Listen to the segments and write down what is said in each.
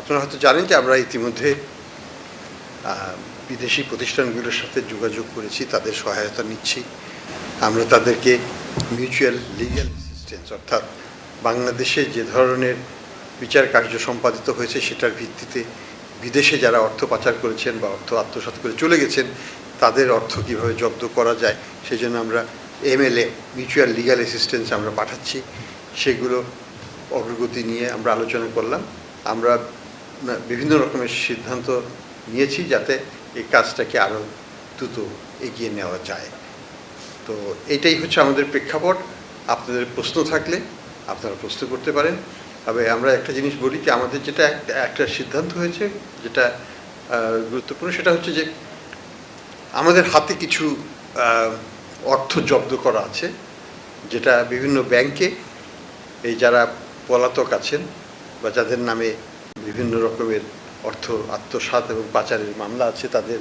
আপনারা হয়তো জানেন যে আমরা ইতিমধ্যে বিদেশি প্রতিষ্ঠানগুলোর সাথে যোগাযোগ করেছি, তাদের সহায়তা নিচ্ছি। আমরা তাদেরকে মিউচুয়াল লিগ্যাল অ্যাসিস্ট্যান্স, অর্থাৎ বাংলাদেশে যে ধরনের বিচার কার্য সম্পাদিত হয়েছে, সেটার ভিত্তিতে বিদেশে যারা অর্থ পাচার করেছেন বা অর্থ আত্মসাৎ করে চলে গেছেন, তাদের অর্থ কীভাবে জব্দ করা যায় সেই জন্য আমরা এমএলএ, মিউচুয়াল লিগ্যাল অ্যাসিস্ট্যান্স আমরা পাঠাচ্ছি। সেগুলো অগ্রগতি নিয়ে আমরা আলোচনা করলাম। আমরা বিভিন্ন রকমের সিদ্ধান্ত নিয়েছি যাতে এই কাজটাকে আরও দ্রুত এগিয়ে নেওয়া যায়। তো এটাই হচ্ছে আমাদের প্রেক্ষাপট। আপনাদের প্রশ্ন থাকলে আপনারা প্রশ্ন করতে পারেন। তবে আমরা একটা জিনিস বলি যে, আমাদের যেটা একটা- সিদ্ধান্ত হয়েছে যেটা গুরুত্বপূর্ণ সেটা হচ্ছে যে, আমাদের হাতে কিছু অর্থ জব্দ করা আছে যেটা বিভিন্ন ব্যাংকে এই যারা পলাতক আছেন বা যাদের নামে বিভিন্ন রকমের অর্থ, আত্মসাৎ এবং পাচারের মামলা আছে তাদের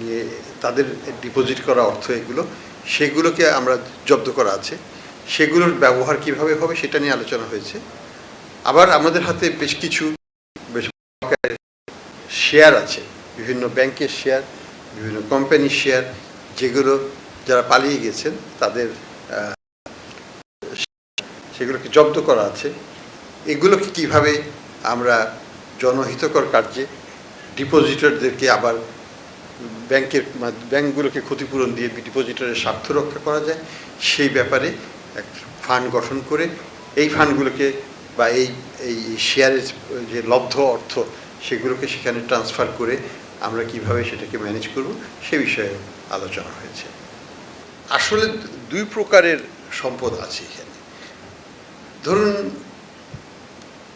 নিয়ে, তাদের ডিপোজিট করা অর্থ এগুলো, সেগুলোকে আমরা জব্দ করা আছে। সেগুলোর ব্যবহার কীভাবে হবে সেটা নিয়ে আলোচনা হয়েছে। আবার আমাদের হাতে বেশ কিছু বেশ শেয়ার আছে, বিভিন্ন ব্যাংকের শেয়ার, বিভিন্ন কোম্পানির শেয়ার, যেগুলো যারা পালিয়ে গেছেন তাদের সেগুলোকে জব্দ করা আছে। এগুলোকে কীভাবে আমরা জনহিতকর কার্যে ডিপোজিটরদেরকে আবার ব্যাংকের ব্যাংকগুলোকে ক্ষতিপূরণ দিয়ে ডিপোজিটরের স্বার্থ রক্ষা করা যায়, সেই ব্যাপারে এক ফান্ড গঠন করে এই ফান্ডগুলোকে বা এই এই শেয়ারের যে লব্ধ অর্থ সেগুলোকে সেখানে ট্রান্সফার করে আমরা কীভাবে সেটাকে ম্যানেজ করব সে বিষয়ে আলোচনা হয়েছে। আসলে দুই প্রকারের সম্পদ আছে এখানে। ধরুন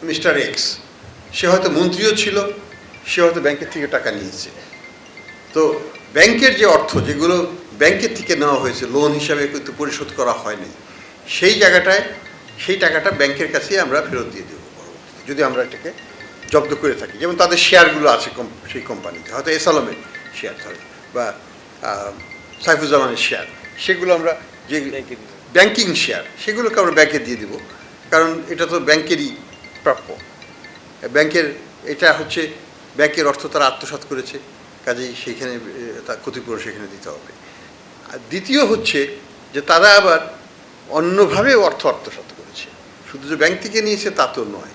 মিস্টার এক্স সে হয়তো মন্ত্রীও ছিল সে হয়তো ব্যাংকের থেকে টাকা নিয়েছে। তো ব্যাংকের যে অর্থ যেগুলো ব্যাংকের থেকে নেওয়া হয়েছে লোন হিসাবে কিন্তু পরিশোধ করা হয়নি সেই জায়গাটায় সেই টাকাটা ব্যাংকের কাছেই আমরা ফেরত দিয়ে দেবো পরবর্তীতে যদি আমরা এটাকে জব্দ করে থাকি। যেমন তাদের শেয়ারগুলো আছে সেই কোম্পানিতে হয়তো এসালমের শেয়ার ধরে বা সাইফুজ্জামানের শেয়ার সেগুলো আমরা যে ব্যাংকিং শেয়ার সেগুলোকে আমরা ব্যাংকে দিয়ে দেবো কারণ এটা তো ব্যাংকেরই প্রাপ্য। ব্যাংকের, এটা হচ্ছে ব্যাংকের অর্থ তারা আত্মসাৎ করেছে, কাজেই সেইখানে তার ক্ষতিপূরণ সেখানে দিতে হবে। আর দ্বিতীয় হচ্ছে যে তারা আবার অন্যভাবে অর্থ আত্মসাৎ করেছে। শুধু যে ব্যাংক থেকে নিয়েছে তা তো নয়।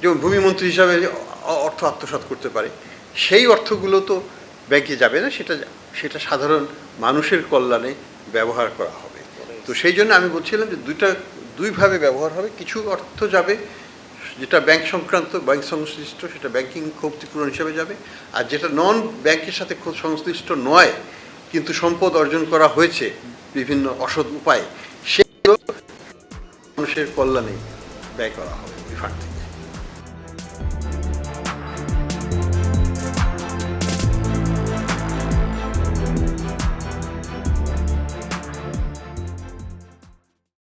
যেমন ভূমিমন্ত্রী হিসাবে অর্থ আত্মসাৎ করতে পারে, সেই অর্থগুলো তো ব্যাংকে যাবে না, সেটা সেটা সাধারণ মানুষের কল্যাণে ব্যবহার করা হবে। তো সেই জন্য আমি বলছিলাম যে দুইটা, দুইভাবে ব্যবহার হবে, কিছু অর্থ যাবে যেটা ব্যাংক সংক্রান্ত ব্যাংক সংশ্লিষ্ট, সেটা ব্যাংকিং ক্ষতিপূরণ হিসেবে যাবে। আর যেটা নন ব্যাংকের সাথে সংশ্লিষ্ট নয়, কিন্তু সম্পদ অর্জন করা হয়েছে বিভিন্ন অসৎ উপায়ে, সেগুলো মানুষের কল্যাণে ব্যয় করা হবে রিফান্ড ফান্ড থেকে।